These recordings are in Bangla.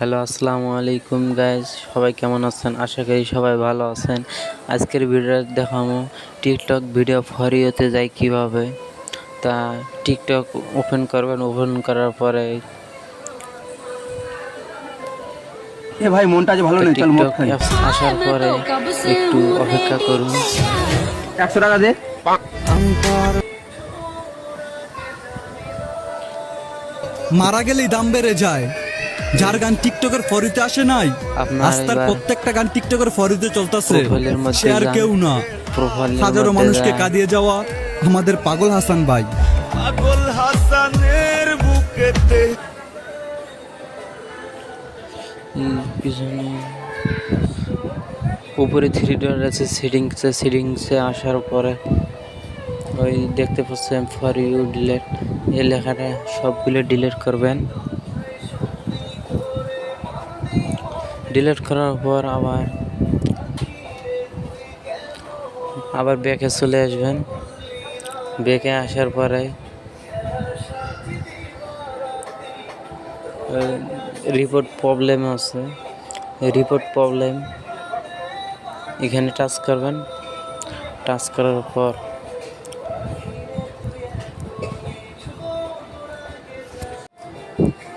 হ্যালো আসসালামু আলাইকুম গাইজ সবাই কেমন আছেন? আশা করি সবাই ভালো আছেন। আজকের ভিডিও দেখাবো টিকটক ভিডিও ফরিওতে যায় কীভাবে। তা টিকটক ওপেন করবেন ওপেন করার পরে এ ভাই মনটা আজ ভালো নেই চল মদ খাই। আসার পরে একটু অপেক্ষা করুন। একশো টাকা দে। মারা গেলেই দাম বেড়ে যায়। যার গান টিকটকের ফরিতে আসে নাই আপনার আজ প্রত্যেকটা গান টিকটকের ফরিতে চলতেছে। সে আর কেউ না। হাজারো মানুষকে কাঁদিয়ে যাওয়া আমাদের পাগল হাসান ভাই। পাগল হাসানের বুকেতে। উম, পিছনে উপরে থ্রি ডট আছে সেটিংসে সেটিংসে আসার পরে ওই দেখতে পাচ্ছেন ফর ইউ ডিলেট এই লেখাটা সবগুলো ডিলেট করবেন। ডিলিট করার পর আবার আবার ব্যাকে চলে আসবেন। ব্যাকে আসার পরে রিপোর্ট প্রবলেম আছে। রিপোর্ট প্রবলেম এখানে টাচ করবেন। টাচ করার পর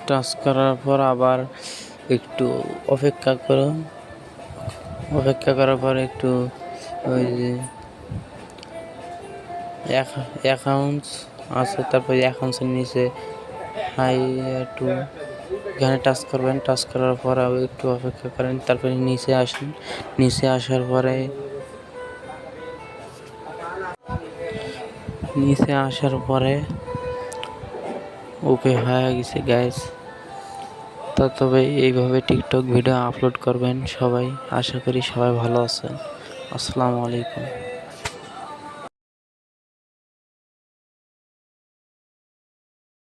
টাচ করার পর আবার একটু অপেক্ষা করুন অপেক্ষা করার পর একটু ওই যে অ্যাকাউন্টস আছে, তারপর অ্যাকাউন্টসের নিচে হাই টু এখানে টাচ করবেন টাচ করার পর আবার একটু অপেক্ষা করেন, তারপরে নিচে আসেন। নিচে আসার পরে নিচে আসার পরে ওকে হয়ে গেছে গ্যাস তো তবে এইভাবে টিকটক ভিডিও আপলোড করবেন সবাই। আশা করি সবাই ভালো আছেন। আসসালামু আলাইকুম।